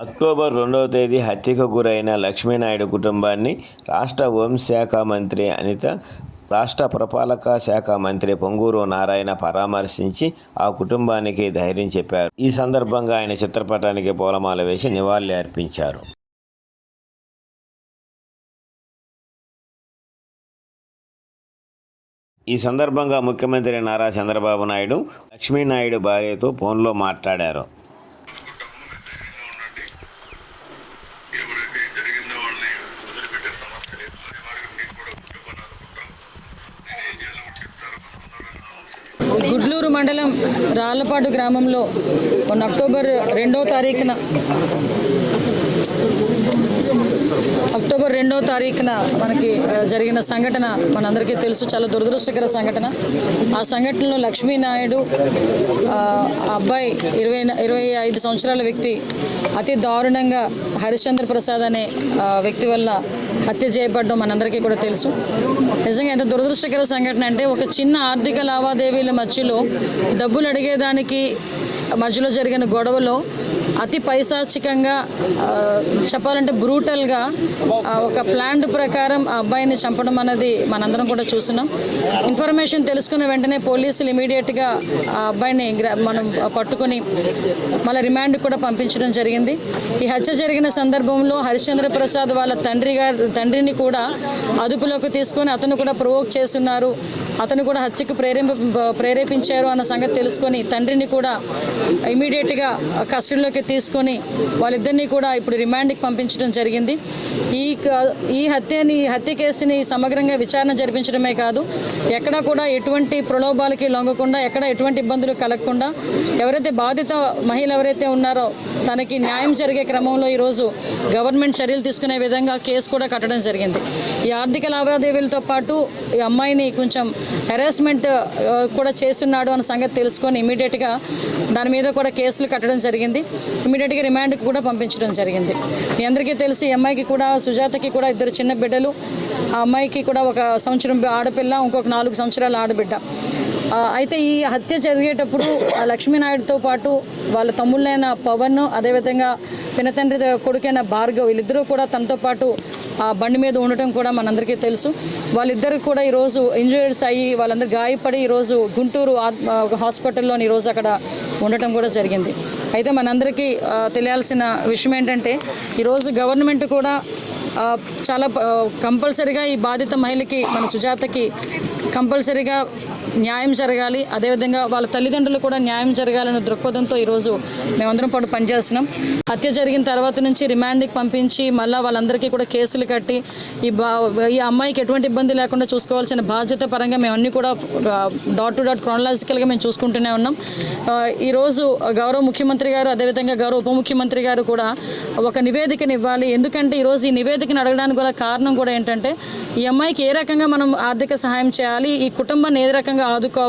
October రెండవ తేదీ హత్యకు గురైన లక్ష్మీనాయుడు కుటుంబాన్ని రాష్ట్ర హోంశాఖ మంత్రి అనిత రాష్ట్ర పురపాలక శాఖ మంత్రి పొంగూరు నారాయణ పరామర్శించి ఆ కుటుంబానికి ధైర్యం చెప్పారు. ఈ సందర్భంగా ఆయన చిత్రపటానికి పూలమాల వేసి నివాళులు అర్పించారు. ఈ సందర్భంగా ముఖ్యమంత్రి నారా చంద్రబాబు నాయుడు లక్ష్మీనాయుడు భార్యతో ఫోన్లో మాట్లాడారు ఎవరైతే జరిగిందో వాళ్ళని వదిలిపెట్టే సమస్య లేదు మరి వారికి నేను కూడా కుటుంబాన్ని ఆదుకుంటాం నేను ఏం చేయాలో చెప్తారు సందర్భంగా మండలం రాళ్ళపాడు గ్రామంలో మొన్న అక్టోబర్ రెండో తారీఖున అక్టోబర్ రెండో తారీఖున మనకి జరిగిన సంఘటన మనందరికీ తెలుసు. చాలా దురదృష్టకర సంఘటన. ఆ సంఘటనలో లక్ష్మీనాయుడు ఆ అబ్బాయి ఇరవై ఇరవై ఐదు సంవత్సరాల వ్యక్తి అతి దారుణంగా హరిశ్చంద్ర ప్రసాద్ అనే వ్యక్తి వల్ల హత్య చేయబడ్డం మనందరికీ కూడా తెలుసు. నిజంగా ఎంత దురదృష్టకర సంఘటన అంటే ఒక చిన్న ఆర్థిక లావాదేవీల మధ్యలో డబ్బులు అడిగేదానికి మధ్యలో జరిగిన గొడవలో అతి పైశాచికంగా చెప్పాలంటే బ్రూటల్గా ఒక ప్లాండ్ ప్రకారం ఆ అబ్బాయిని చంపడం అనేది మనందరం కూడా చూస్తున్నాం. ఇన్ఫర్మేషన్ తెలుసుకున్న వెంటనే పోలీసులు ఇమీడియట్గా ఆ అబ్బాయిని మనం పట్టుకొని మళ్ళీ రిమాండ్ కూడా పంపించడం జరిగింది. ఈ హత్య జరిగిన సందర్భంలో హరిశ్చంద్ర ప్రసాద్ వాళ్ళ తండ్రి గారు తండ్రిని కూడా అదుపులోకి తీసుకొని అతను కూడా ప్రొవోక్ చేస్తున్నారు. అతను కూడా హత్యకు ప్రేరేప ప్రేరేపించారు అన్న సంగతి తెలుసుకొని తండ్రిని కూడా ఇమీడియట్గా కస్టడీలోకి తీసుకొని వాళ్ళిద్దరినీ కూడా ఇప్పుడు రిమాండ్కి పంపించడం జరిగింది. ఈ క- ఈ హత్యని ఈ హత్య కేసుని సమగ్రంగా విచారణ జరిపించడమే కాదు ఎక్కడ కూడా ఎటువంటి ప్రలోభాలకి లొంగకుండా ఎక్కడ ఎటువంటి ఇబ్బందులు కలగకుండా ఎవరైతే బాధిత మహిళ ఎవరైతే ఉన్నారో తనకి న్యాయం జరిగే క్రమంలో ఈరోజు గవర్నమెంట్ చర్యలు తీసుకునే విధంగా కేసు కూడా కట్టడం జరిగింది. ఈ ఆర్థిక లావాదేవీలతో పాటు ఈ అమ్మాయిని కొంచెం హెరాస్మెంట్ కూడా చేస్తున్నాడు అన్న సంగతి తెలుసుకొని ఇమీడియట్గా దాని మీద కూడా కేసులు కట్టడం జరిగింది. ఇమీడియట్గా రిమాండ్కి కూడా పంపించడం జరిగింది. మీ అందరికీ తెలుసు ఈ అమ్మాయికి కూడా సుజాతకి కూడా ఇద్దరు చిన్న బిడ్డలు ఆ అమ్మాయికి కూడా ఒక సంవత్సరం ఆడపిల్ల ఇంకొక నాలుగు సంవత్సరాల ఆడబిడ్డ. అయితే ఈ హత్య జరిగేటప్పుడు లక్ష్మీనాయుడుతో పాటు వాళ్ళ తమ్ముళ్ళైన పవన్ అదేవిధంగా పినతండ్రి కొడుకైన భార్గవ్ వీళ్ళిద్దరూ కూడా తనతో పాటు ఆ బండి మీద ఉండటం కూడా మనందరికీ తెలుసు. వాళ్ళిద్దరు కూడా ఈరోజు ఇంజూరీస్ అయ్యి వాళ్ళందరూ గాయపడి ఈరోజు గుంటూరు హాస్పిటల్లో ఈరోజు అక్కడ ఉండటం కూడా జరిగింది. అయితే మనందరికీ తెలియాల్సిన విషయం ఏంటంటే ఈరోజు గవర్నమెంట్ కూడా చాలా కంపల్సరిగా ఈ బాధిత మహిళకి మన సుజాతకి కంపల్సరిగా న్యాయం జరగాలి. అదేవిధంగా వాళ్ళ తల్లిదండ్రులు కూడా న్యాయం జరగాలనే దృక్పథంతో ఈరోజు మేమందరం పాటు పనిచేస్తున్నాం. హత్య జరిగిన తర్వాత నుంచి రిమాండ్కి పంపించి మళ్ళీ వాళ్ళందరికీ కూడా కేసులు కట్టి ఈ బా ఈ అమ్మాయికి ఎటువంటి ఇబ్బంది లేకుండా చూసుకోవాల్సిన బాధ్యత పరంగా మేము అన్నీ కూడా డాట్ టు డాట్ క్రోనలాజికల్గా మేము చూసుకుంటూనే ఉన్నాం. ఈరోజు గౌరవ ముఖ్యమంత్రి గారు అదేవిధంగా గౌరవ ఉప ముఖ్యమంత్రి గారు కూడా ఒక నివేదికను ఇవ్వాలి. ఎందుకంటే ఈరోజు ఈ నివేదికను అడగడానికి గల కారణం కూడా ఏంటంటే ఈ అమ్మాయికి ఏ రకంగా మనం ఆర్థిక సహాయం చేయాలి ఈ కుటుంబాన్ని ఏ రకంగా ఆదుకోవాలి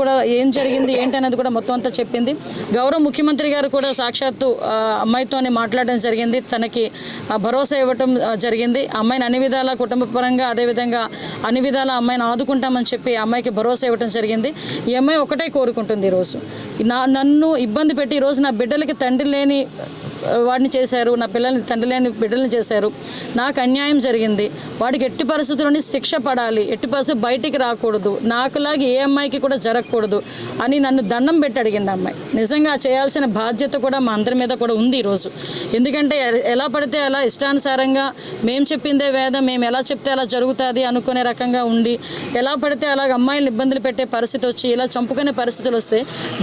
కూడా ఏం జరిగింది ఏంటి అనేది కూడా మొత్తం అంతా చెప్పింది. గౌరవ ముఖ్యమంత్రి గారు కూడా సాక్షాత్తు అమ్మాయితోనే మాట్లాడడం జరిగింది. తనకి భరోసా ఇవ్వటం జరిగింది. అమ్మాయిని అన్ని విధాల కుటుంబ పరంగా అదేవిధంగా అన్ని విధాల అమ్మాయిని ఆదుకుంటామని చెప్పి అమ్మాయికి భరోసా ఇవ్వటం జరిగింది. ఈ అమ్మాయి ఒకటే కోరుకుంటుంది ఈరోజు. నా నన్ను ఇబ్బంది పెట్టి ఈరోజు నా బిడ్డలకి తండ్రి లేని వాడిని చేశారు నా పిల్లల్ని తండ్రి లేని బిడ్డల్ని చేశారు. నాకు అన్యాయం జరిగింది. వాడికి ఎట్టి పరిస్థితుల్లోని శిక్ష పడాలి. ఎట్టి పరిస్థితి బయటికి రాకూడదు. నాకులాగా ఏ అమ్మాయికి కూడా జరగకూడదు అని నన్ను దండం పెట్టి అడిగింది అమ్మాయి. నిజంగా చేయాల్సిన బాధ్యత కూడా మా అందరి మీద కూడా ఉంది ఈరోజు ఎందుకంటే ఎలా పడితే అలా ఇష్టానుసారంగా మేము చెప్పిందే వేదం మేము ఎలా చెప్తే అలా జరుగుతుంది అనుకునే రకంగా ఉండి ఎలా పడితే అలాగ అమ్మాయిలు ఇబ్బందులు పెట్టే పరిస్థితి వచ్చి ఇలా చంపుకునే పరిస్థితులు వస్తే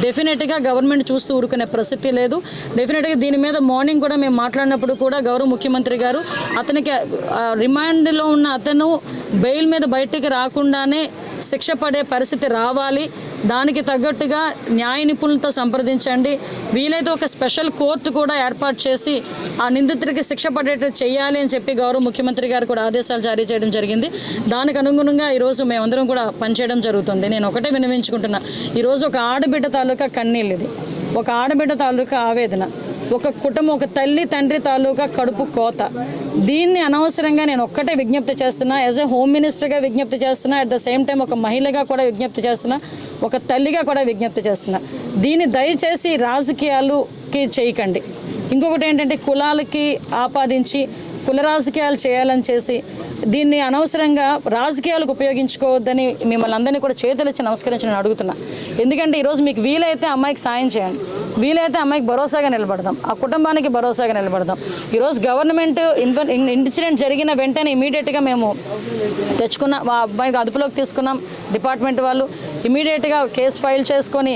డెఫినెట్గా గవర్నమెంట్ చూస్తూ ఊరుకునే పరిస్థితి లేదు. డెఫినెట్గా దీని మీద మార్నింగ్ కూడా మేము మాట్లాడినప్పుడు కూడా గౌరవ ముఖ్యమంత్రి గారు అతనికి రిమాండ్లో ఉన్న అతను బెయిల్ మీద బయటికి రాకుండానే శిక్ష పడే పరిస్థితి రావాలి. దానికి తగ్గట్టుగా న్యాయ నిపుణులతో సంప్రదించండి. వీలైతే ఒక స్పెషల్ కోర్టు కూడా ఏర్పాటు చేసి ఆ నిందితుడికి శిక్ష పడేటట్టు చేయాలి అని చెప్పి గౌరవ ముఖ్యమంత్రి గారు కూడా ఆదేశాలు జారీ చేయడం జరిగింది. దానికి అనుగుణంగా ఈరోజు మేమందరం కూడా పనిచేయడం జరుగుతుంది. నేను ఒకటే వినవించుకుంటున్నా ఈరోజు ఒక ఆడబిడ్డ తాలూకా కన్నీళ్ళు ఇది ఒక ఆడబిడ్డ తాలూకా ఆవేదన. ఒక కుటుంబం ఒక తల్లి తండ్రి తాలూకా కడుపు కోత. దీన్ని అనవసరంగా నేను ఒక్కటే విజ్ఞప్తి చేస్తున్నా. యాజ్ ఎ హోమ్ మినిస్టర్గా విజ్ఞప్తి చేస్తున్నా. అట్ ద సేమ్ టైం ఒక మహిళగా కూడా విజ్ఞప్తి చేస్తున్నా. ఒక తల్లిగా కూడా విజ్ఞప్తి చేస్తున్నా. దీన్ని దయచేసి రాజకీయాలుకి చేయకండి. ఇంకొకటి ఏంటంటే కులాలకి ఆపాదించి కుల రాజకీయాలు చేయాలని చేసి దీన్ని అనవసరంగా రాజకీయాలకు ఉపయోగించుకోవద్దని మిమ్మల్ని అందరినీ కూడా చేతులెచ్చి నమస్కరించి నేను అడుగుతున్నా. ఎందుకంటే ఈరోజు మీకు వీలైతే అమ్మాయికి సాయం చేయండి. వీలైతే అమ్మాయికి భరోసాగా నిలబడదాం. ఆ కుటుంబానికి భరోసాగా నిలబడదాం. ఈరోజు గవర్నమెంట్ ఇన్సిడెంట్ జరిగిన వెంటనే ఇమీడియట్గా మేము తెచ్చుకున్న మా అబ్బాయికి అదుపులోకి తీసుకున్నాం డిపార్ట్మెంట్ వాళ్ళు. ఇమీడియట్గా కేసు ఫైల్ చేసుకొని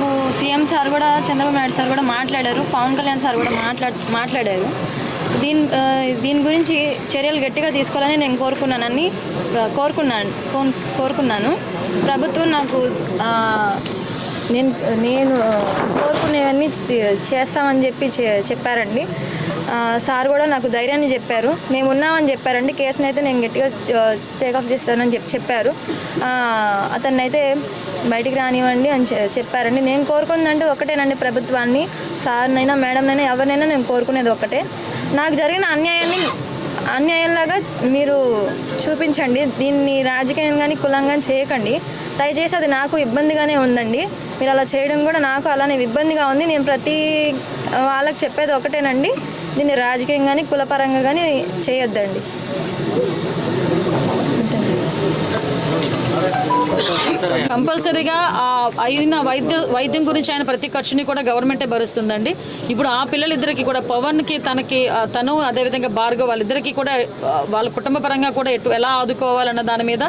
సీఎం సార్ కూడా చంద్రబాబు నాయుడు సార్ కూడా మాట్లాడారు పవన్ కళ్యాణ్ సార్ కూడా మాట్లా మాట్లాడారు. దీని దీని గురించి చర్యలు గట్టిగా తీసుకోవాలని నేను కోరుకున్నానని కోరుకున్నాను కోరుకున్నాను. ప్రభుత్వం నాకు నేను నేను అన్నీ చేస్తామని చెప్పి చెప్పారండి. సార్ కూడా నాకు ధైర్యాన్ని చెప్పారు. మేము ఉన్నామని చెప్పారండి. కేసుని అయితే నేను గట్టిగా టేక్ ఆఫ్ చేస్తానని చెప్పి చెప్పారు. అతన్నైతే అతన్ని అయితే బయటికి రానివ్వండి అని చెప్పారండి. నేను కోరుకున్నదంటే ఒకటేనండి ప్రభుత్వాన్ని సార్నైనా మేడంనైనా ఎవరినైనా నేను కోరుకునేది ఒకటే. నాకు జరిగిన అన్యాయాన్ని అన్యాయంలాగా మీరు చూపించండి. దీన్ని రాజకీయం కానీ కులం కానీ చేయకండి. దయచేసి అది నాకు ఇబ్బందిగానే ఉందండి. మీరు అలా చేయడం కూడా నాకు అలానే ఇబ్బందిగా ఉంది. నేను ప్రతి వాళ్ళకి చెప్పేది ఒకటేనండి. దీన్ని రాజకీయం కానీ కులపరంగా కానీ చేయొద్దండి. కంపల్సరీగా అయిన వైద్య వైద్యం గురించి ఆయన ప్రతి ఖర్చుని కూడా గవర్నమెంటే భరుస్తుందండి. ఇప్పుడు ఆ పిల్లలిద్దరికి కూడా పవన్కి తనకి తను అదేవిధంగా భార్గవ్ వాళ్ళిద్దరికీ కూడా వాళ్ళ కుటుంబ పరంగా కూడా ఎటు ఎలా ఆదుకోవాలన్న దాని మీద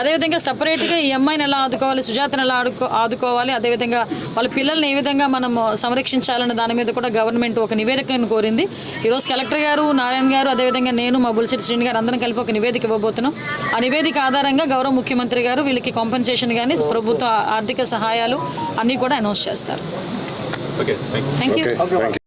అదేవిధంగా సపరేట్గా ఈ అమ్మాయిని ఎలా ఆదుకోవాలి సుజాతను ఎలా ఆడుకో ఆదుకోవాలి అదేవిధంగా వాళ్ళ పిల్లల్ని ఏ విధంగా మనం సంరక్షించాలన్న దాని మీద కూడా గవర్నమెంట్ ఒక నివేదికను కోరింది. ఈరోజు కలెక్టర్ గారు నారాయణ గారు అదేవిధంగా నేను మా బుల్సిటి శ్రీని గారు అందరం కలిపి ఒక నివేదిక ఇవ్వబోతున్నాం. ఆ నివేదిక ఆధారంగా గౌరవ ముఖ్యమంత్రి గారు వీళ్ళకి కాంపెన్సేషన్ కానీ ప్రభుత్వ ఆర్థిక సహాయాలు అన్నీ కూడా అనౌన్స్ చేస్తారు. Thank you